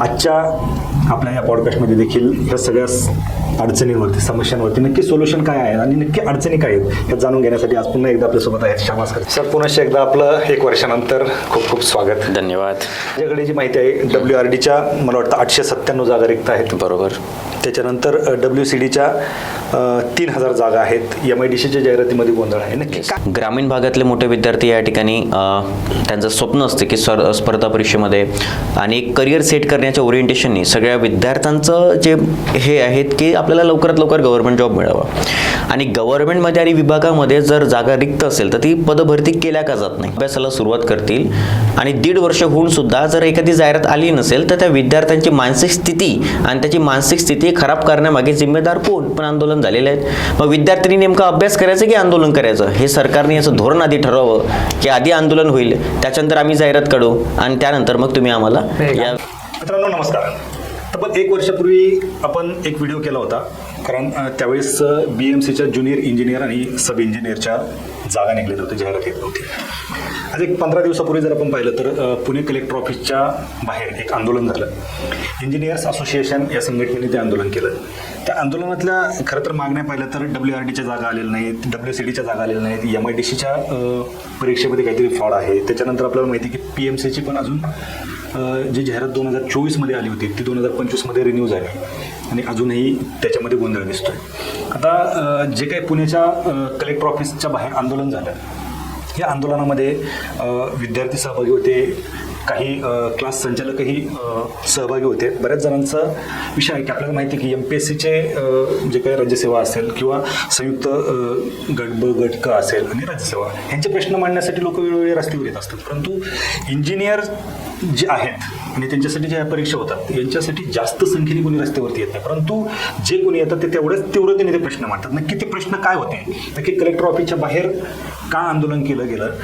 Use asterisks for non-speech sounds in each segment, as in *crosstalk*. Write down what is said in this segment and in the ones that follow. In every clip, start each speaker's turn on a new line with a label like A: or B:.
A: आजच्या आपल्या या पॉडकास्टमध्ये देखील ह्या सगळ्या अडचणींवरती समस्यांवरती नक्की सोल्युशन काय आहे आणि नक्की अडचणी काय आहेत हे जाणून घेण्यासाठी आज पुन्हा एकदा आपल्यासोबत आहेत श्यामास्कर सर पुन्हा एकदा आपलं एक वर्षानंतर खूप खूप स्वागत.
B: धन्यवाद.
A: माझ्याकडे जी माहिती आहे डब्ल्यू आर डीच्या मला वाटतं आठशे सत्त्याण्णव जागा रिक्त आहेत.
B: बरोबर.
A: त्याच्यानंतर डब्ल्यू सी डीच्या तीन हजार जागा आहेत. एम आय डी सीच्या जाहिरातीमध्ये गोंधळ आहे. नक्की
B: ग्रामीण भागातले मोठे विद्यार्थी या ठिकाणी त्यांचं स्वप्न असते की सर स्पर्धा परीक्षेमध्ये आणि एक करिअर सेट करण्याच्या ओरिएंटेशननी सगळ्या विद्यार्थ्यांचं जे हे आहेत की आपल्याला लवकरात लवकर गव्हर्नमेंट जॉब मिळावा. आणि गव्हर्नमेंटमध्ये आणि विभागामध्ये जर जागा रिक्त असेल तर ती पदभरती केल्या का जात नाही? अभ्यासाला सुरुवात करतील आणि दीड वर्ष होऊन सुद्धा जर एखादी जाहिरात आली नसेल तर त्या विद्यार्थ्यांची मानसिक स्थिती आणि त्याची मानसिक स्थिती खराब करण्यामागे जिम्मेदार कोण? पण आंदोलन झालेले आहेत. मग विद्यार्थ्यांनी नेमका अभ्यास करायचं की आंदोलन करायचं? हे सरकारने असं धोरण आधी ठरवावं की आधी आंदोलन होईल त्याच्यानंतर आम्ही जाहिरात काढू आणि त्यानंतर मग तुम्ही आम्हाला या
A: मित्रांनो नमस्कार. तब्बल एक वर्षापूर्वी आपण एक व्हिडिओ केला होता. कारण त्यावेळेस बी एम सीच्या ज्युनियर इंजिनियर आणि सब इंजिनियरच्या जागा निघलेली होती जाहिरात येत नव्हती. आज एक पंधरा दिवसापूर्वी जर आपण पाहिलं तर पुणे कलेक्टर ऑफिसच्या बाहेर एक आंदोलन झालं. इंजिनियर्स असोसिएशन या संघटनेने ते आंदोलन केलं. त्या आंदोलनातल्या खरं तर मागण्या पाहिल्या तर डब्ल्यू आर डीच्या जागा आलेल्या नाहीत डब्ल्यू सी डीच्या जागा आलेल्या नाहीत एम आय डी सीच्या परीक्षेमध्ये काहीतरी फ्रॉड आहे. त्याच्यानंतर आपल्याला माहिती आहे की पी एम सीची पण अजून जी जाहिरात दोन हजार चोवीसमध्ये आली होती ती दोन हजार पंचवीसमध्ये रिन्यू झाली. आणि अजूनही त्याच्यामध्ये गोंधळ दिसतोय. आता जे काही पुण्याच्या कलेक्टर ऑफिसच्या बाहेर आंदोलन झालं या आंदोलनामध्ये विद्यार्थी सहभागी होते काही क्लास संचालकही सहभागी होते. बऱ्याच जणांचा विषय आहे की आपल्याला माहिती आहे की एम पी एस सीचे जे काही राज्यसेवा असेल किंवा संयुक्त गट ब गट क असेल आणि राज्यसेवा यांचे प्रश्न मांडण्यासाठी लोक वेळोवेळी रस्त्यावर येत असतात. परंतु इंजिनियर जे आहेत आणि त्यांच्यासाठी ज्या परीक्षा होतात यांच्यासाठी जास्त संख्येने कोणी रस्त्यावरती येत नाही. परंतु जे कोणी येतात ते तेवढ्याच तीव्रतेने ते प्रश्न मांडतात. नक्की ते प्रश्न काय होते? नक्की कलेक्टर ऑफिसच्या बाहेर का आंदोलन केलं गेलं?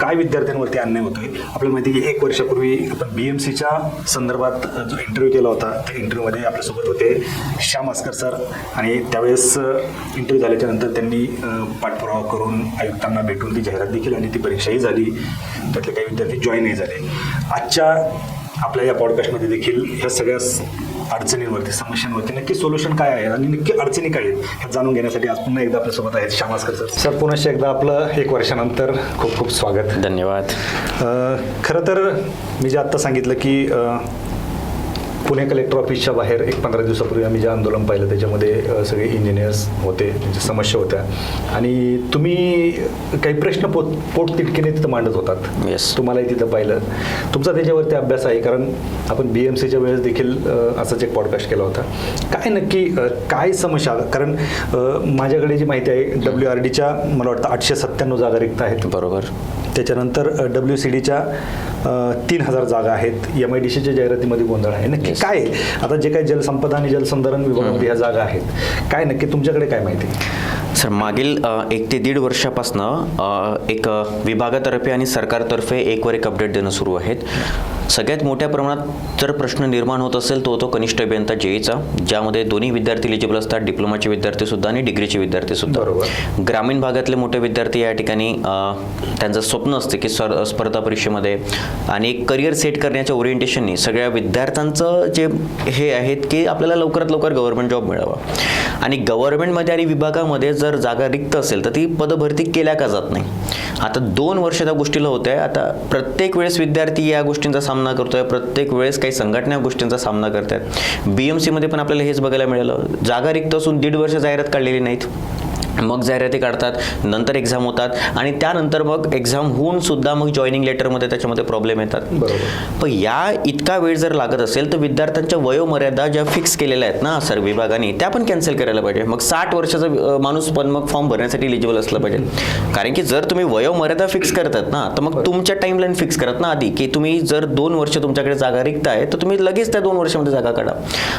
A: काय विद्यार्थ्यांवरती अन्याय होतोय? आपल्याला माहिती की एक वर्षापूर्वी आपण बी एम सीच्या संदर्भात जो इंटरव्ह्यू केला होता त्या इंटरव्ह्यूमध्ये आपल्यासोबत होते श्याम आस्कर सर. आणि त्यावेळेस इंटरव्ह्यू झाल्याच्यानंतर त्यांनी पाठपुरावा करून आयुक्तांना भेटून ती जाहिरात देखील आणि ती परीक्षाही झाली. त्यातले काही विद्यार्थी जॉईनही झाले. आजच्या आपल्या या पॉडकास्टमध्ये देखील ह्या सगळ्या अडचणींवरती समस्यांवरती. नक्की सोल्युशन काय आहे? आणि नक्की अडचणी काय आहेत? हे जाणून घेण्यासाठी आज पुन्हा एकदा आपल्यासोबत आहेत श्यामास्कर सर सर. पुन्हा एकदा आपलं एक वर्षानंतर खूप खूप स्वागत.
B: धन्यवाद.
A: अ, खरं तर मी जे आत्ता सांगितलं की अ, पुणे कलेक्टर ऑफिसच्या बाहेर एक पंधरा दिवसापूर्वी आम्ही जे आंदोलन पाहिलं त्याच्यामध्ये सगळे इंजिनियर्स होते त्यांच्या समस्या होत्या. आणि तुम्ही काही प्रश्न पोट पोट तिटकीने तिथं मांडत होतात.
B: Yes.
A: तुम्हालाही तिथं पाहिलं. तुमचा त्याच्यावरती अभ्यास आहे कारण आपण बी एम सीच्या वेळेस देखील असाच एक पॉडकास्ट केला होता. काय नक्की काय समस्या? कारण माझ्याकडे जी माहिती आहे डब्ल्यू आर डीच्या मला वाटतं आठशे सत्त्याण्णव जागा रिक्त आहेत.
B: बरोबर.
A: त्याच्यानंतर डब्ल्यू सी डीच्या तीन हजार जागा आहेत. एम आय डी सीच्या जाहिरातीमध्ये गोंधळ आहे. नक्की. काय? आता जे काही जलसंपदा आणि जलसंधारण विभागामध्ये ह्या जागा आहेत काय नक्की तुमच्याकडे काय माहिती
B: सर मागील एक ते दीड वर्षापासनं एक विभागातर्फे आणि सरकारतर्फे एकवर एक अपडेट देणं सुरू आहेत. सगळ्यात मोठ्या प्रमाणात जर प्रश्न निर्माण होत असेल तो होतो कनिष्ठ अभियंता जेईचा ज्यामध्ये दोन्ही विद्यार्थी एलिजिबल असतात डिप्लोमाचे विद्यार्थी सुद्धा आणि डिग्रीचे विद्यार्थी सुद्धा. ग्रामीण भागातले मोठे विद्यार्थी या ठिकाणी त्यांचं स्वप्न असते की स्वर स्पर्धा परीक्षेमध्ये आणि एक करिअर सेट करण्याच्या ओरिएंटेशननी सगळ्या विद्यार्थ्यांचं जे हे आहेत की आपल्याला लवकरात लवकर गव्हर्नमेंट जॉब मिळावा. आणि गव्हर्नमेंटमध्ये आणि विभागामध्ये जर जागा रिक्त असेल तर ती पदभरती केल्या का जात नाही? आता दोन वर्ष त्या गोष्टीला होत आहे आता प्रत्येक वेळेस विद्यार्थी या गोष्टींचा सामना करतोय प्रत्येक वेळेस काही संघटना गोष्टींचा सामना करतात. बी एम सीमध्ये पण आपल्याला हेच बघायला मिळालं. जागा रिक्त असून दीड वर्ष जाहिरात काढलेली नाहीत. मग जाहिराती काढतात नंतर एक्झाम होतात आणि त्यानंतर मग एक्झाम होऊन सुद्धा मग जॉईनिंग लेटरमध्ये त्याच्यामध्ये प्रॉब्लेम येतात. पण या इतका वेळ जर लागत असेल तर विद्यार्थ्यांच्या वयोमर्यादा ज्या फिक्स केलेल्या आहेत ना सर विभागाने त्या पण कॅन्सल करायला पाहिजे. मग साठ वर्षाचा माणूस पण मग फॉर्म भरण्यासाठी इलिजिबल असलं पाहिजे. कारण की जर तुम्ही वयोमर्यादा फिक्स करतात ना तर मग तुमच्या टाईमलाईन फिक्स करत ना आधी की तुम्ही जर दोन वर्ष तुमच्याकडे जागा रिक्त आहे तर तुम्ही लगेच त्या दोन वर्षामध्ये जागा काढा.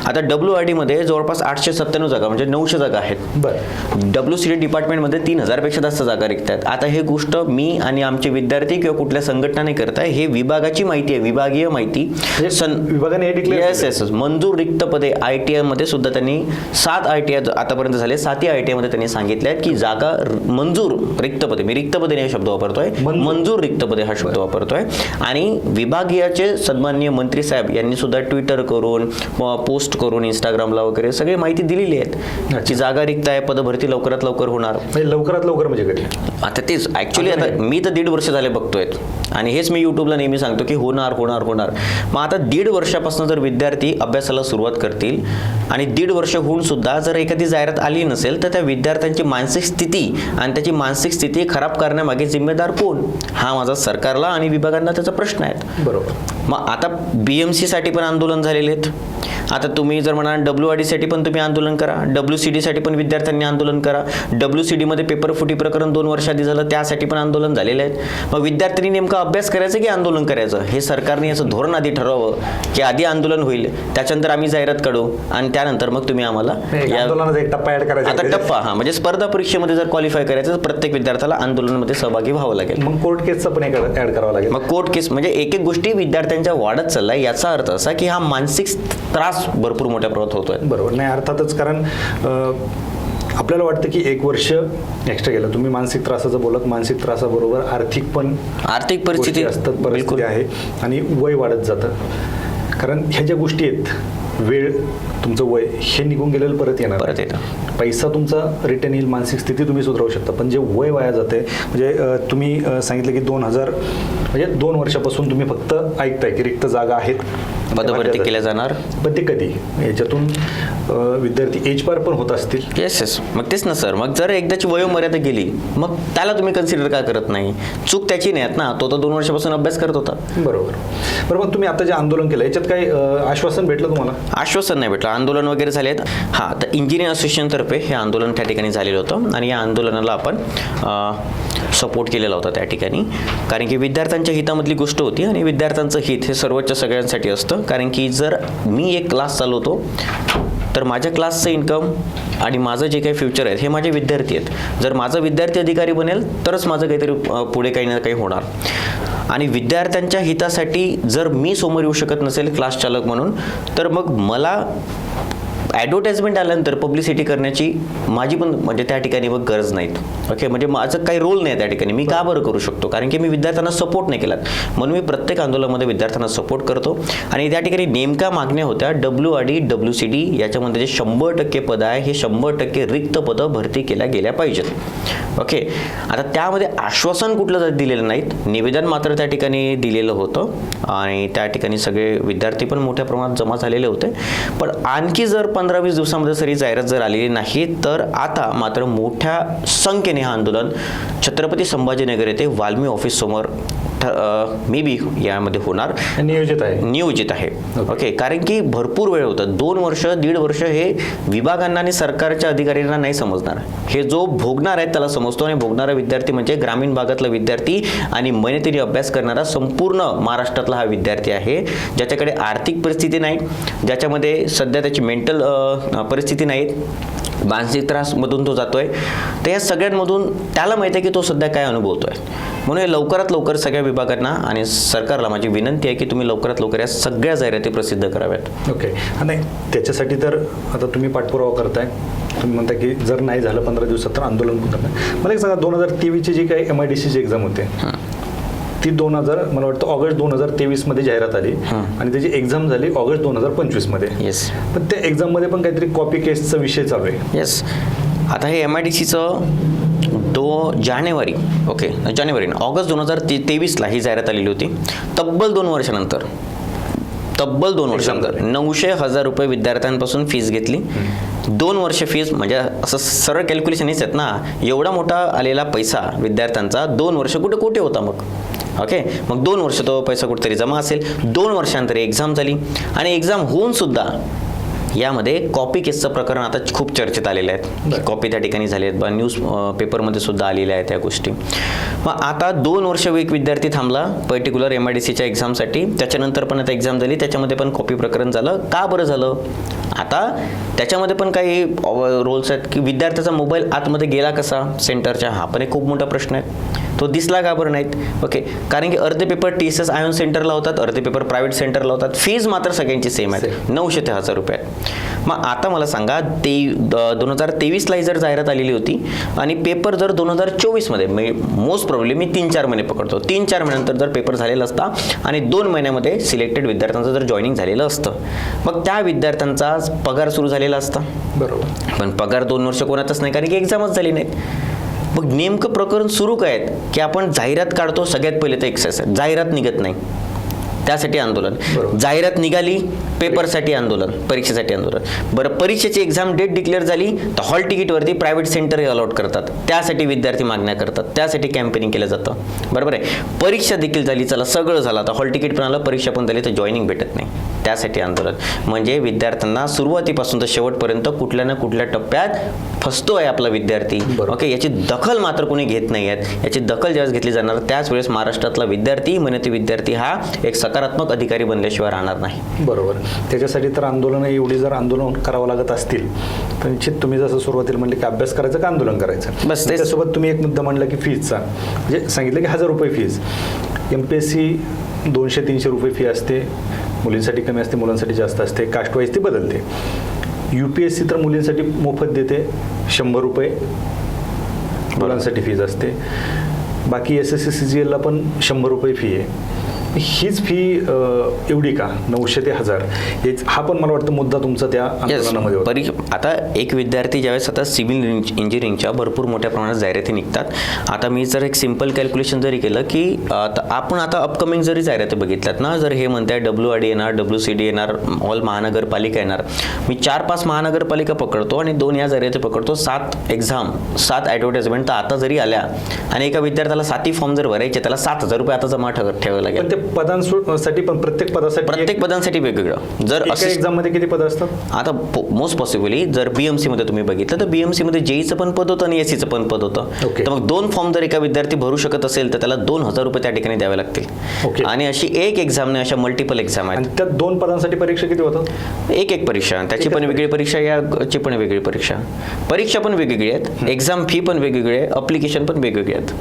B: आता डब्ल्यू आर डीमध्ये जवळपास आठशे सत्त्याण्णव जागा म्हणजे नऊशे जागा आहेत.
A: बरं.
B: डब्ल्यू सी सी डी डिपार्टमेंटमध्ये तीन हजारपेक्षा जास्त जागा रिक्त आहेत आता हे गोष्ट मी आणि आमचे विद्यार्थी किंवा कुठल्या संघटनाने करताय हे विभागाची माहिती आहे विभागीय माहिती.
A: म्हणजे
B: सन
A: विभागाने हे declare
B: येस येस मंजूर रिक्त पदे आय टी आयमध्ये सुद्धा त्यांनी सात आय टी आय आतापर्यंत झाले सातही आय टी आयमध्ये त्यांनी सांगितले आहेत की जागा मंजूर रिक्त पदे मी रिक्त पदे हा शब्द वापरतोय.
A: मंजूर.
B: रिक्त पदे हा शब्द वापरतोय. आणि विभागीयचे सन्माननीय मंत्री साहेब यांनी सुद्धा ट्विटर करून पोस्ट करून इंस्टाग्रामला वगैरे सगळी माहिती दिलेली आहेत. की जागा रिक्त आहे पदभरती लवकरात लवकर होणार.
A: म्हणजे लवकरात लवकर म्हणजे कधी
B: आता तेच ऍक्च्युली आता मी तर दीड वर्ष झाले बघतोय. आणि हेच मी युट्यूबला नेहमी सांगतो की होणार होणार होणार. मग आता दीड वर्षापासून जर विद्यार्थी अभ्यासाला सुरुवात करतील आणि दीड वर्ष होऊन सुद्धा जर एखादी जाहिरात आली नसेल तर त्या विद्यार्थ्यांची मानसिक स्थिती आणि त्याची मानसिक स्थिती खराब करण्यामागे जिम्मेदार कोण? हा माझा सरकारला आणि विभागांना त्याचा प्रश्न आहे.
A: बरोबर.
B: मग आता बी एम सीसाठी पण आंदोलन झालेले आहेत. आता तुम्ही जर म्हणाल डब्ल्यू आरसाठी पण तुम्ही आंदोलन करा डब्ल्यू सी डीसाठी पण विद्यार्थ्यांनी आंदोलन करा. डब्ल्यू सी डीमध्ये पेपर फुटी प्रकरण दोन वर्षाआधी झालं त्यासाठी पण आंदोलन झालेले आहेत मग विद्यार्थ्यांनी नेमका अभ्यास करायचा की आंदोलन करायचं? हे सरकारने असं धोरण आधी ठरवावं की आधी आंदोलन होईल त्याच्यानंतर आम्ही जाहिरात काढू आणि त्यानंतर मग तुम्ही आम्हाला आता टप्पा हा म्हणजे स्पर्धा परीक्षेमध्ये जर क्वालिफाय करायचं तर प्रत्येक विद्यार्थ्याला आंदोलनामध्ये सहभागी व्हावं लागेल.
A: मग कोर्ट केसचं पण एक ऍड करावं लागेल.
B: मग कोर्ट केस म्हणजे एक एक गोष्टी विद्यार्थ्यांच्या वाढत चाललाय याचा अर्थ असा की हा मानसिक त्रास भरपूर मोठ्या प्रमाणात होतोय.
A: बरोबर नाही अर्थातच कारण आपल्याला वाटतं की एक वर्ष एक्स्ट्रा गेलं तुम्ही मानसिक त्रासाचं बोलत मानसिक त्रासाबरोबर आर्थिक पण
B: आर्थिक परिस्थिती
A: असतात परिस्थिती आहे आणि वय वाढत जातं. कारण ह्या ज्या गोष्टी आहेत वेळ तुमचं वय हे निघून गेलेलं परत येणार
B: परत. येतं.
A: पैसा तुमचा रिटर्न येईल मानसिक स्थिती तुम्ही सुधारू शकता. पण जे वय वाया जाते म्हणजे तुम्ही सांगितलं की दोन हजार म्हणजे दोन वर्षापासून तुम्ही फक्त ऐकताय की रिक्त जागा आहेत.
B: पदभरती केल्या जाणार.
A: पण ते कधी? याच्यातून विद्यार्थी एज पार पण होत असतील.
B: येस येस मग तेच ना सर मग जर एकदाची वयोमर्यादा गेली मग त्याला तुम्ही कन्सिडर का करत नाही? चूक त्याची नाही ना? तो तर दोन वर्षापासून अभ्यास करत होता.
A: बरोबर. बरं मग तुम्ही आता जे आंदोलन केलं याच्यात काही अं, आश्वासन भेटलं तुम्हाला?
B: आश्वासन नाही भेटलं. आंदोलन वगैरे झाले आहेत. हां तर इंजिनियर असोसिएशनतर्फे हे आंदोलन त्या ठिकाणी झालेलं होतं. आणि या आंदोलनाला आपण सपोर्ट केलेला होता त्या ठिकाणी. कारण की विद्यार्थ्यांच्या हितामधली गोष्ट होती आणि विद्यार्थ्यांचं हित हे सर्वोच्च सगळ्यांसाठी असतं. कारण की जर मी एक क्लास चालवतो तर माझ्या क्लासचं इन्कम आणि माझं जे काही फ्युचर आहेत हे माझे विद्यार्थी आहेत. जर माझा विद्यार्थी अधिकारी बनेल तरच माझं काहीतरी पुढे काही ना काही होणार. आणि विद्यार्थ्यांच्या हितासाठी जर मी समोर येऊ शकत नसेल क्लास चालक म्हणून तर मग मला ॲडव्हर्टाइजमेंट आल्यानंतर पब्लिसिटी करण्याची माझी पण म्हणजे त्या ठिकाणी मग गरज नाहीत. ओके म्हणजे माझं काही रोल नाही त्या ठिकाणी. मी का बरं करू शकतो? कारण की मी विद्यार्थ्यांना सपोर्ट नाही केलात. म्हणून मी प्रत्येक आंदोलनामध्ये विद्यार्थ्यांना सपोर्ट करतो. आणि त्या ठिकाणी नेमक्या मागण्या होत्या. W R D W C D याच्यामध्ये जे शंभर टक्के पदं आहे हे शंभर टक्के रिक्त पदं भरती केल्या गेल्या पाहिजेत. ओके आता त्यामध्ये आश्वासन कुठलं दिलेलं नाहीत निवेदन मात्र त्या ठिकाणी दिलेलं होतं. आणि त्या ठिकाणी सगळे विद्यार्थी पण मोठ्या प्रमाणात जमा झालेले होते. पण आणखी जर पण पंधरा वीस दिवसामध्ये सरी जाहिरात जर आलेली नाही तर आता मात्र मोठ्या संख्येने हा आंदोलन छत्रपती संभाजीनगर येथे वाल्मी ऑफिस समोर मे बी यामध्ये होणार.
A: नियोजित आहे.
B: नियोजित आहे. ओके. कारण की भरपूर वेळ होतं. दोन वर्ष दीड वर्ष हे विभागांना आणि सरकारच्या अधिकाऱ्यांना नाही समजणार. हे जो भोगणार आहे त्याला समजतो आणि भोगणारा विद्यार्थी म्हणजे ग्रामीण भागातला विद्यार्थी आणि मेहनतीने अभ्यास करणारा संपूर्ण महाराष्ट्रातला हा विद्यार्थी आहे ज्याच्याकडे आर्थिक परिस्थिती नाही ज्याच्यामध्ये सध्या त्याची मेंटल परिस्थिती नाही मानसिक त्रासमधून तो जातोय. तर या सगळ्यांमधून त्याला माहिती आहे की तो सध्या काय अनुभवतोय. म्हणून हे लवकरात लवकर सगळ्या विभागांना आणि सरकारला माझी विनंती आहे की तुम्ही लवकरात लवकर या सगळ्या जाहिराती प्रसिद्ध कराव्यात.
A: ओके. नाही त्याच्यासाठी तर आता तुम्ही पाठपुरावा करताय. तुम्ही म्हणता की जर नाही झालं पंधरा दिवसात तर आंदोलन करताय मला एक सांगा दोन हजार तेवीसची जी काही एम आय डी सीची एक्झाम होते ती दोन हजार मला वाटतं ऑगस्ट दोन हजार तेवीसमध्ये जाहिरात आली. आणि त्याची एक्झाम झाली ऑगस्ट दोन हजार पंचवीसमध्ये.
B: येस
A: पण त्या एक्झाममध्ये पण काहीतरी कॉपी केसचा विषय चालू आहे.
B: येस आता हे एम आय डी सीचं दो जानेवारी ओके जानेवारी ऑगस्ट दोन हजार ते तेवीसला ही जाहिरात आलेली होती. तब्बल दोन वर्षानंतर तब्बल दोन वर्षानंतर नऊशे हजार रुपये विद्यार्थ्यांपासून फीस घेतली. दोन वर्ष फीस म्हणजे असं सरळ कॅल्क्युलेशनच आहेत ना एवढा मोठा आलेला पैसा विद्यार्थ्यांचा दोन वर्ष कुठे कुठे होता मग? ओके मग दोन वर्ष तो पैसा कुठेतरी जमा असेल. दोन वर्षांतर एक्झाम झाली. आणि एक्झाम होऊन सुद्धा यामध्ये कॉपी केसचं प्रकरण आता खूप चर्चेत आलेलं
A: बरं.
B: कॉपी त्या ठिकाणी झाले आहेत बा न्यूज पेपरमध्ये सुद्धा आलेल्या आहेत त्या गोष्टी. मग आता दोन वर्ष एक विद्यार्थी थांबला पर्टिक्युलर एम आय डी सीच्या एक्झामसाठी त्याच्यानंतर पण आता एक्झाम झाली. त्याच्यामध्ये पण कॉपी प्रकरण झालं. का बरं झालं? आता त्याच्यामध्ये पण काही रोल्स आहेत की विद्यार्थ्याचा मोबाईल आतमध्ये गेला कसा? सेंटरच्या हा पण एक खूप मोठा प्रश्न आहे. तो दिसला का बरं नाहीत? ओके कारण की अर्धे paper T S S iON सेंटरला होतात अर्धे पेपर प्रायव्हेट सेंटरला होतात. फीज मात्र सगळ्यांची सेम आहे नऊशे ते हजार रुपये मग आता मला सांगा ते दोन हजार तेवीसला ही जर जाहिरात आलेली होती आणि पेपर जर दोन हजार चोवीसमध्ये मोस्ट प्रॉब्लेम मी तीन चार महिने पकडतो. तीन चार महिन्यानंतर जर पेपर झालेला असता आणि दोन महिन्यामध्ये सिलेक्टेड विद्यार्थ्यांचं जर जॉईनिंग झालेलं असतं मग त्या विद्यार्थ्यांचा पगार सुरू झालेला असता?
A: बरोबर.
B: पण पगार दोन वर्ष कोणातच नाही कारण की एक्झामच झाली नाहीत. मग नेमकं प्रकरण सुरू काय आहेत? की आपण जाहिरात काढतो सगळ्यात पहिले तर एक्सेस आहे. जाहिरात निघत नाही. त्यासाठी आंदोलन. जाहिरात निघाली पेपरसाठी आंदोलन परीक्षेसाठी आंदोलन. बरं परीक्षेची एक्झाम डेट डिक्लेअर झाली तर हॉल तिकीटवरती प्रायव्हेट सेंटर अलॉट करतात. त्यासाठी विद्यार्थी मागण्या करतात. त्यासाठी कॅम्पेनिंग केलं जातं. बरोबर आहे? परीक्षा देखील झाली चला सगळं झालं. आता हॉल तिकीट पण आलं परीक्षा पण झाली तर जॉईनिंग भेटत नाही. त्यासाठी आंदोलन. म्हणजे विद्यार्थ्यांना सुरुवातीपासून तर शेवटपर्यंत कुठल्या ना कुठल्या टप्प्यात फसतो आहे आपला विद्यार्थी. ओके याची दखल मात्र कोणी घेत नाही आहेत याची दखल ज्यावेळेस घेतली जाणार त्याच वेळेस महाराष्ट्रातला विद्यार्थी मेहनती विद्यार्थी हा एक सकारात्मक अधिकारी बनल्याशिवाय राहणार नाही.
A: बरोबर. त्याच्यासाठी तर आंदोलन एवढी जर आंदोलन करावं लागत असतील तर निश्चित तुम्ही जसं सुरुवातीला म्हणले की अभ्यास करायचं का आंदोलन करायचं?
B: बस तेच.
A: त्यासोबत तुम्ही एक मुद्दा म्हणला की फीजचा म्हणजे सांगितलं की हजार रुपये fees M P S C दोनशे तीनशे रुपये फी असते. मुलींसाठी कमी असते मुलांसाठी जास्त असते कास्टवाईज ते ती बदलते. यू पी एस सी तर मुलींसाठी मोफत देते शंभर रुपये. मुलांसाठी फीज असते. बाकी S S C C G एलला पण शंभर रुपये फी आहे. हीच फी एवढी का? नऊशे ते हजार. हा पण मला वाटतं मुद्दा तुमचा त्या. आंदोलनामध्ये
B: परी आता एक विद्यार्थी ज्यावेळेस आता सिव्हिल इंजिनिअरिंगच्या भरपूर मोठ्या प्रमाणात जाहिराती निघतात. आता मी जर एक सिंपल कॅल्क्युलेशन जरी केलं की आता आपण आता अपकमिंग जरी जाहिराती बघितल्यात ना जर हे म्हणताय डब्ल्यू आर डी येणार डब्ल्यू सी डी येणार ऑल महानगरपालिका येणार. मी चार पाच महानगरपालिका पकडतो आणि दोन या जाहिराती पकडतो सात एक्झाम सात ॲडव्हर्टाइजमेंट तर आता जरी आल्या आणि एका विद्यार्थ्याला साती फॉर्म जर भरायचे त्याला सात हजार रुपये आता जमा ठेव ठेवावे लागेल.
A: पदांसाठी पण प्रत्येक पदासाठी
B: प्रत्येक पदांसाठी वेगवेगळं. जर
A: एक्झाममध्ये किती पद असतात?
B: आता मोस्ट पॉसिबली जर बीएमसी मध्ये तुम्ही बघितलं तर बीएमसी मध्ये जेईचं पण पद होतं आणि एसीचं पण पद होतं. तर मग दोन फॉर्म जर एका विद्यार्थी भरू शकत असेल तर त्याला दोन हजार रुपये त्या ठिकाणी द्यावे लागतील. आणि अशी एक एक्झाम नाही अशा मल्टिपल एक्झाम आहेत.
A: त्या दोन पदांसाठी परीक्षा किती होतात?
B: एक एक परीक्षा. त्याची पण वेगळी परीक्षा याची पण वेगळी परीक्षा. परीक्षा पण वेगवेगळी आहेत. एक्झाम फी पण वेगवेगळी आहे. अप्लिकेशन पण वेगवेगळी आहेत.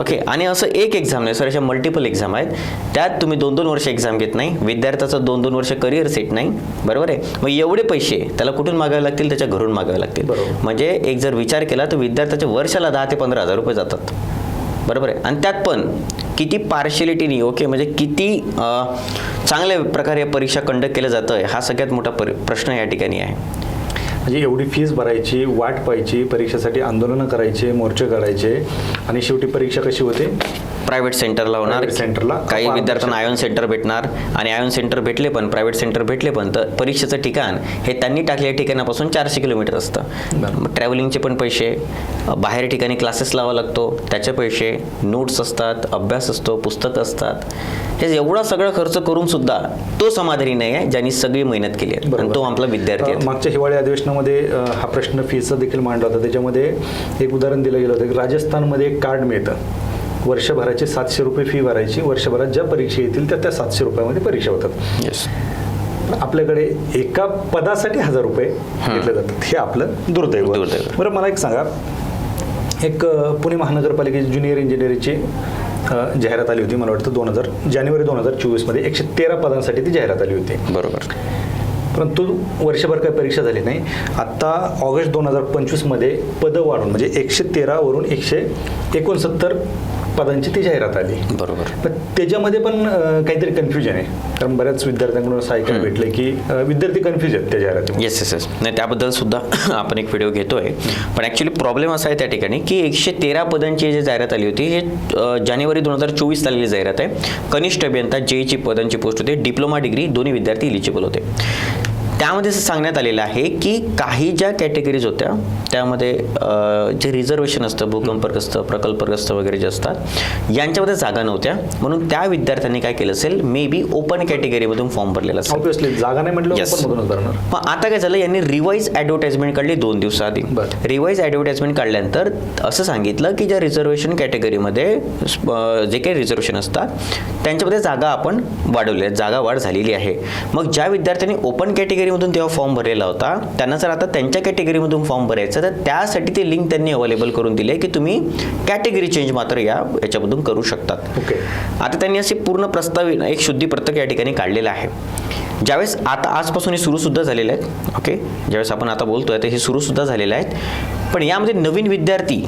B: ओके आणि असं एक एक्झाम नाही सर अशा मल्टिपल एक्झाम आहेत. त्यात तुम्ही दोन दोन वर्ष एक्झाम घेत नाही विद्यार्थ्याचं दोन दोन वर्ष करिअर सेट नाही बरोबर आहे? मग एवढे पैसे त्याला कुठून मागावे लागतील? त्याच्या घरून मागावे लागतील. म्हणजे एक जर विचार केला तर विद्यार्थ्याच्या वर्षाला दहा ते पंधरा हजार रुपये जातात. बरोबर आहे? आणि त्यात पण किती पार्शियलिटीनी ओके म्हणजे किती चांगल्या प्रकारे परीक्षा कंडक्ट केलं जातं आहे हा सगळ्यात मोठा परि प्रश्न या ठिकाणी आहे.
A: म्हणजे एवढी फीज भरायची वाट पाहायची परीक्षेसाठी आंदोलनं करायचे मोर्चे काढायचे. आणि शेवटी परीक्षा कशी होते?
B: प्रायव्हेट सेंटरला होणार.
A: Centerला
B: काही. विद्यार्थ्यांना आयोन सेंटर भेटणार. आणि आयोन सेंटर भेटले पण प्रायव्हेट सेंटर भेटले पण तर परीक्षेचं ठिकाण हे त्यांनी टाकलेल्या ठिकाणापासून चारशे किलोमीटर असतं. ट्रॅव्हलिंगचे पण पैसे बाहेर ठिकाणी क्लासेस लावा लागतो. त्याचे पैसे नोट्स असतात अभ्यास असतो पुस्तकं असतात. हे एवढा सगळा खर्च करून सुद्धा तो समाधानी नाही आहे ज्यांनी सगळी मेहनत केली आहे. आणि तो आपला विद्यार्थी आहे.
A: मागच्या हिवाळी अधिवेशनामध्ये हा प्रश्न फीचा देखील मांडला होता. त्याच्यामध्ये एक उदाहरण दिलं गेलं होतं की राजस्थानमध्ये एक कार्ड मिळतं. वर्षभराचे सातशे रुपये फी भरायची. वर्षभरात ज्या परीक्षा येतील त्या त्या सातशे रुपयामध्ये परीक्षा होतात.
B: येस
A: पण आपल्याकडे एका पदासाठी हजार रुपये घेतले जातात. हे आपलं दुर्दैव. बरं मला एक सांगा. एक पुणे महानगरपालिकेची ज्युनियर इंजिनिअरिंगची जाहिरात आली होती मला वाटतं दोन हजार जानेवारी दोन हजार चोवीसमध्ये. एकशे तेरा पदांसाठी ती जाहिरात आली होती.
B: बरोबर.
A: परंतु वर्षभर काही परीक्षा झाली नाही. आत्ता ऑगस्ट दोन हजार पंचवीसमध्ये पदं वाढून म्हणजे एकशे तेरावरून एकशे एकोणसत्तर पदांची ती जाहिरात आली.
B: बरोबर.
A: पण त्याच्यामध्ये पण काहीतरी कन्फ्युजन आहे. कारण बऱ्याच विद्यार्थ्यांकडून असं ऐकायला भेटलं की विद्यार्थी कन्फ्युज आहेत त्या जाहिरातीमध्ये
B: येस येस येस नाही त्याबद्दल सुद्धा *clears throat* आपण एक व्हिडिओ घेतोय. पण ॲक्च्युली प्रॉब्लेम असा आहे त्या ठिकाणी की एकशे तेरा पदांची जी जाहिरात आली होती हे जानेवारी दोन हजार चोवीस आलेली जाहिरात आहे. कनिष्ठ अभियंता जेईची पदांची पोस्ट होते. डिप्लोमा डिग्री दोन्ही विद्यार्थी इलिजिबल होते. त्यामध्ये असं सांगण्यात आलेलं आहे की काही ज्या कॅटेगरीज होत्या त्यामध्ये जे रिझर्वेशन असतं भूकंपग्रस्त प्रकल्पग्रस्त वगैरे जे असतात यांच्यामध्ये जागा नव्हत्या. म्हणून त्या विद्यार्थ्यांनी काय केलं असेल मे बी ओपन कॅटेगरीमधून फॉर्म भरलेला असेल.
A: जागा नाही म्हटलं
B: मग आता काय झालं यांनी रिवाईज ॲडव्हर्टाइजमेंट काढली दोन दिवसाआधी.
A: बरं.
B: रिवाईज ॲडव्हर्टाइजमेंट काढल्यानंतर असं सांगितलं की ज्या रिझर्वेशन कॅटेगरीमध्ये जे काही रिझर्वेशन असतात त्यांच्यामध्ये जागा आपण वाढवल्या जागा वाढ झालेली आहे. मग ज्या विद्यार्थ्यांनी ओपन कॅटेगरी कॅटेगरीमधून तेव्हा फॉर्म भरलेला होता. त्यांना जर आता त्यांच्या कॅटेगरीमधून फॉर्म भरायचा तर त्यासाठी ते लिंक त्यांनी अवेलेबल करून दिली आहे की तुम्ही कॅटेगरी चेंज मात्र या याच्यामधून करू शकतात.
A: ओके
B: आता त्यांनी असे पूर्ण प्रस्ताव एक शुद्धी पत्रक या ठिकाणी काढलेलं आहे. ज्यावेळेस आता आजपासून हे सुरूसुद्धा झालेलं आहेत ओके ज्यावेळेस आपण आता बोलतोय तर हे सुरूसुद्धा झालेलं आहेत पण यामध्ये नवीन विद्यार्थी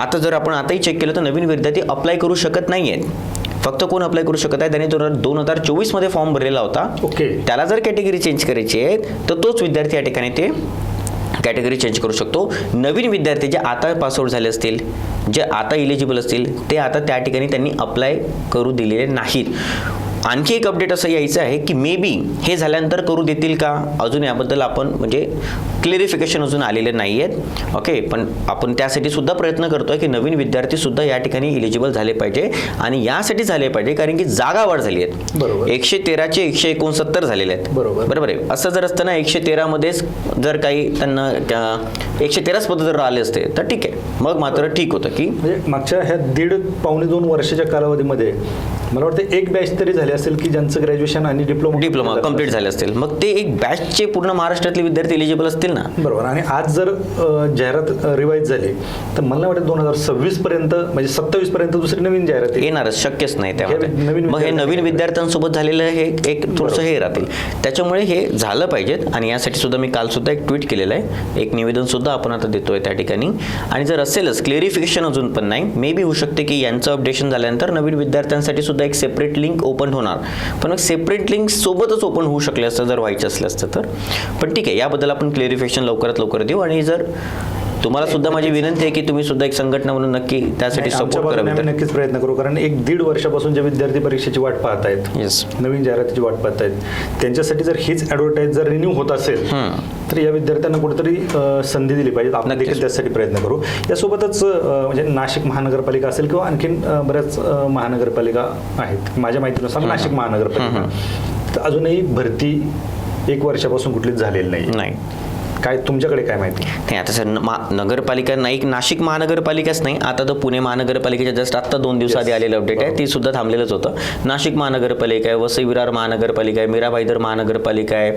B: आता जर आपण आताही चेक केलं तर नवीन विद्यार्थी अप्लाय करू शकत नाही आहेत फक्त कोण अप्लाय करू शकत आहे? त्याने दोन दोन हजार चोवीसमध्ये फॉर्म भरलेला होता.
A: ओके.
B: त्याला जर कॅटेगरी चेंज करायची आहे तर तोच विद्यार्थी या ठिकाणी ते कॅटेगरी चेंज करू शकतो. नवीन विद्यार्थी जे आता पासआउट झाले असतील जे आता इलिजिबल असतील ते आता त्या ठिकाणी त्यांनी अप्लाय करू दिलेले नाहीत. आणखी एक अपडेट असं यायचं आहे की मे बी हे झाल्यानंतर करू देतील का? अजून याबद्दल आपण म्हणजे क्लिअरिफिकेशन अजून आलेले नाही आहेत ओके पण आपण त्यासाठी सुद्धा प्रयत्न करतोय की नवीन विद्यार्थी सुद्धा या ठिकाणी इलिजिबल झाले पाहिजे आणि यासाठी झाले पाहिजे कारण की जागा वाढ झाली आहेत
A: बरोबर.
B: एकशे तेराचे एकशे एकोणसत्तर झालेले आहेत.
A: बरोबर.
B: बरोबर आहे. असं जर असताना एकशे तेरामध्येच जर काही त्यांना त्या- एकशे तेराच पद जर आले असते तर ठीक आहे. मग मात्र ठीक होतं की
A: म्हणजे मागच्या ह्या दीड पावणे दोन वर्षाच्या कालावधीमध्ये मला वाटतं एक बॅच तरी झाली असेल की ज्यांचं ग्रॅज्युएशन आणि डिप्लोमा
B: डिप्लोमा कंप्लीट झाले असतील. मग ते एक बॅचचे पूर्ण महाराष्ट्रातले विद्यार्थी इलिजिबल असतील ना?
A: बरोबर. आणि आज जर जाहिरात रिवाईज झाली तर मला वाटतं दोन हजार सव्वीस पर्यंत म्हणजे सत्तावीस पर्यंत दुसरी नवीन जाहिरात.
B: येणारच शक्यच नाही त्यामध्ये
A: नवीन
B: मग हे नवीन. विद्यार्थ्यांसोबत झालेलं हे एक थोडंसं हे राहतील. त्याच्यामुळे हे झालं पाहिजेत आणि यासाठी सुद्धा मी काल सुद्धा एक ट्विट केलेलं आहे. एक निवेदन सुद्धा आपण आता देतोय त्या ठिकाणी. आणि जर असेलच क्लिअरिफिकेशन अजून पण नाही मे बी होऊ शकते की यांचं अपडेशन झाल्यानंतर नवीन विद्यार्थ्यांसाठी सुद्धा एक सेपरेट लिंक ओपन होणार. पण मग सेपरेट लिंक सोबतच ओपन होऊ शकले असतं जर व्हायचं असलं असतं तर. पण ठीक आहे याबद्दल आपण क्लिअरिफिकेशन लवकरात लवकर देऊ आणि जर तुम्हाला सुद्धा माझी विनंती आहे की तुम्ही सुद्धा एक संघटना म्हणून नक्की त्यासाठी सपोर्ट
A: बाजूने
B: करा
A: आम्ही नक्कीच प्रयत्न करू कारण एक दीड वर्षापासून जे विद्यार्थी परीक्षेची वाट पाहत आहेत नवीन जाहिरातीची वाट पाहत आहेत त्यांच्यासाठी जर हीच ॲडव्हर्टाईज जर रिन्यू होत असेल तर या विद्यार्थ्यांना कुठेतरी संधी दिली पाहिजे. आपण. देखील त्यासाठी प्रयत्न करू. यासोबतच म्हणजे नाशिक महानगरपालिका असेल किंवा आणखीन बऱ्याच महानगरपालिका आहेत. माझ्या माहितीनुसार नाशिक महानगरपालिका. तर अजूनही भरती एक वर्षापासून कुठलीच झालेली नाही. काय तुमच्याकडे काय माहिती?
B: नाही आता सर नगरपालिका नाही नाशिक महानगरपालिकाच नाही. आता तर पुणे महानगरपालिकेच्या जस्ट आत्ता दोन दिवसाआधी आलेलं अपडेट आहे. ती सुद्धा थांबलेलंच होतं. नाशिक महानगरपालिका आहे वसई विरार महानगरपालिका आहे मीराबाईदर महानगरपालिका आहे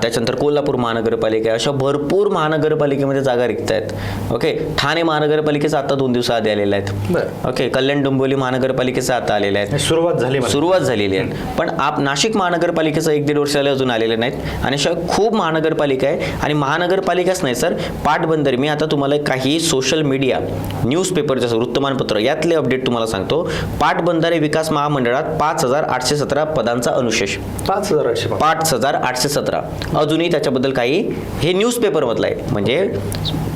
B: त्याच्यानंतर कोल्हापूर महानगरपालिका आहे. अशा भरपूर महानगरपालिकेमध्ये जागा रिक्त आहेत ओके ठाणे महानगरपालिकेचं आता दोन दिवसाआधी आलेलं आहेत. ओके कल्याण डोंबिवली महानगरपालिकेचं आता आलेलं आहे
A: सुरुवात झाली.
B: सुरुवात झालेली आहे. पण आप नाशिक महानगरपालिकेचं एक दीड वर्षाला अजून आलेले नाहीत. आणि अशा खूप महानगरपालिका आहे. आणि महानगरपालिकाच नाही सर. पाटबंदर मी आता तुम्हाला काही सोशल मीडिया न्यूजपेपरचे वृत्तमानपत्र यातले अपडेट तुम्हाला सांगतो. पाटबंधारे विकास महामंडळात पाच हजार आठशे सतरा पदांचा अनुशेष.
A: पाच हजार आठशे पाच.
B: पाच हजार आठशे सतरा. अजूनही त्याच्याबद्दल काही हे न्यूजपेपरमधलं आहे. म्हणजे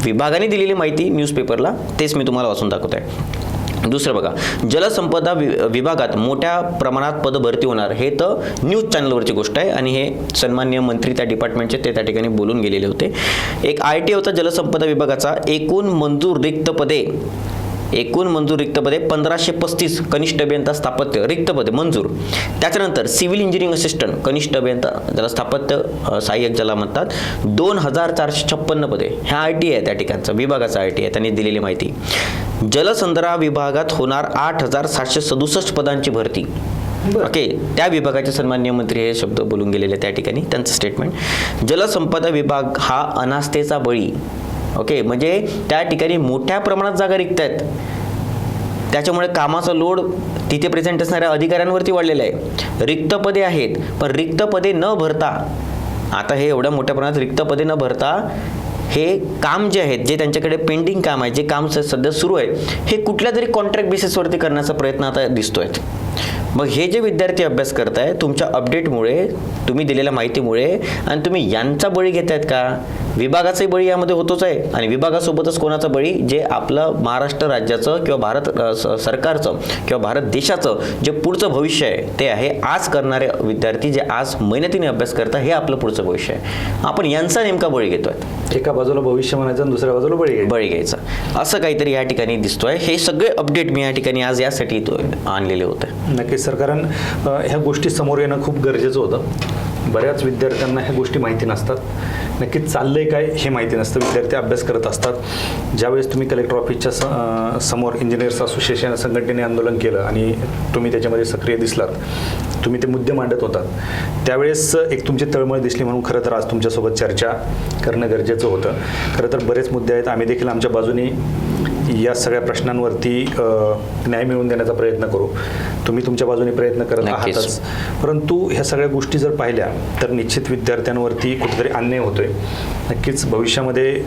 B: विभागाने दिलेली माहिती न्यूजपेपरला तेच मी तुम्हाला वाचून दाखवत आहे दुसरं बघा जलसंपदा वि- विभागात मोठ्या प्रमाणात पदभरती होणार. हे तर न्यूज चॅनलवरची गोष्ट आहे आणि हे सन्मान्य मंत्री त्या डिपार्टमेंटचे ते त्या ठिकाणी बोलून गेलेले होते. एक आय टी होता जलसंपदा विभागाचा एकूण मंजूर रिक्त पदे एकूण मंजूर रिक्त पदे पंधराशे पस्तीस कनिष्ठ अभियंता स्थापत्य रिक्त पदे मंजूर. त्याच्यानंतर सिव्हिल इंजिनिअरिंग असिस्टंट कनिष्ठ अभियंता ज्याला स्थापत्य सहाय्यक ज्याला म्हणतात दोन हजार चारशे छप्पन्न पदे. ह्या आय टी आहे त्या ठिकाणचा विभागाचा आय टी आहे त्यांनी दिलेली माहिती. जलसंधारा विभागात होणार आठ हजार सातशे सदुसष्ट पदांची भरती. ओके त्या विभागाचे सन्मान्य मंत्री हे शब्द बोलून गेलेले त्या ठिकाणी त्यांचं स्टेटमेंट जलसंपदा विभाग हा अनास्थेचा बळी. ओके म्हणजे त्या ठिकाणी मोठ्या प्रमाणात जागा रिक्त आहेत. त्याच्यामुळे कामाचा लोड तिथे प्रेझेंट असणाऱ्या अधिकाऱ्यांवरती वाढलेला आहे. रिक्त पदे आहेत पण रिक्त पदे न भरता आता हे एवढ्या मोठ्या प्रमाणात रिक्त पदे न भरता हे काम जे आहेत जे त्यांच्याकडे पेंडिंग काम आहे जे काम स- सध्या सुरू आहे हे कुठल्या तरी कॉन्ट्रॅक्ट बेसिसवरती करण्याचा प्रयत्न आता दिसतोय. मग हे जे विद्यार्थी अभ्यास करताय तुमच्या अपडेटमुळे तुम्ही दिलेल्या माहितीमुळे आणि तुम्ही यांचा बळी घेतायत का? विभागाचाही बळी यामध्ये होतोच आहे. आणि विभागासोबतच कोणाचा बळी? जे आपलं महाराष्ट्र राज्याचं किंवा भारत सरकारचं किंवा भारत देशाचं जे पुढचं भविष्य आहे ते आहे आज करणारे विद्यार्थी जे आज मेहनतीने अभ्यास करतात हे आपलं पुढचं भविष्य आहे. आपण यांचा नेमका बळी घेतोय
A: एका बाजूला भविष्य म्हणायचं आणि दुसऱ्या बाजूला बळी
B: बळी घ्यायचा. असं काहीतरी या ठिकाणी दिसतोय. हे सगळे अपडेट मी या ठिकाणी आज यासाठी आणलेले होते.
A: नक्कीच सर. कारण ह्या गोष्टी समोर येणं खूप गरजेचं होतं. बऱ्याच विद्यार्थ्यांना ह्या गोष्टी माहिती नसतात. नक्कीच चाललंय काय हे माहिती नसतं. विद्यार्थी अभ्यास करत असतात. ज्यावेळेस तुम्ही कलेक्टर ऑफिसच्या स- समोर इंजिनियर्स असोसिएशन संघटनेने आंदोलन केलं आणि तुम्ही त्याच्यामध्ये सक्रिय दिसलात तुम्ही ते मुद्दे मांडत होता त्यावेळेस एक तुमची तळमळ दिसली म्हणून खरं तर आज तुमच्यासोबत चर्चा करणं गरजेचं होतं. खरं तर बरेच मुद्दे आहेत. आम्ही देखील आमच्या बाजूने या सगळ्या प्रश्नांवरती न्याय मिळवून देण्याचा प्रयत्न करू. तुम्ही तुमच्या बाजूने प्रयत्न करत. आहातच. परंतु ह्या सगळ्या गोष्टी जर पाहिल्या तर निश्चित विद्यार्थ्यांवरती कुठेतरी अन्याय होतोय. नक्कीच भविष्यामध्ये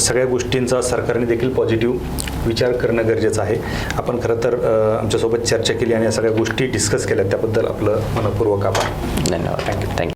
A: सगळ्या गोष्टींचा सरकारने देखील पॉझिटिव्ह विचार करणं गरजेचं आहे. आपण खरं तर आमच्यासोबत चर्चा केली आणि या सगळ्या गोष्टी डिस्कस केल्या. त्याबद्दल आपलं मनपूर्वक आभार.
B: धन्यवाद.
A: You.
B: थँक्यू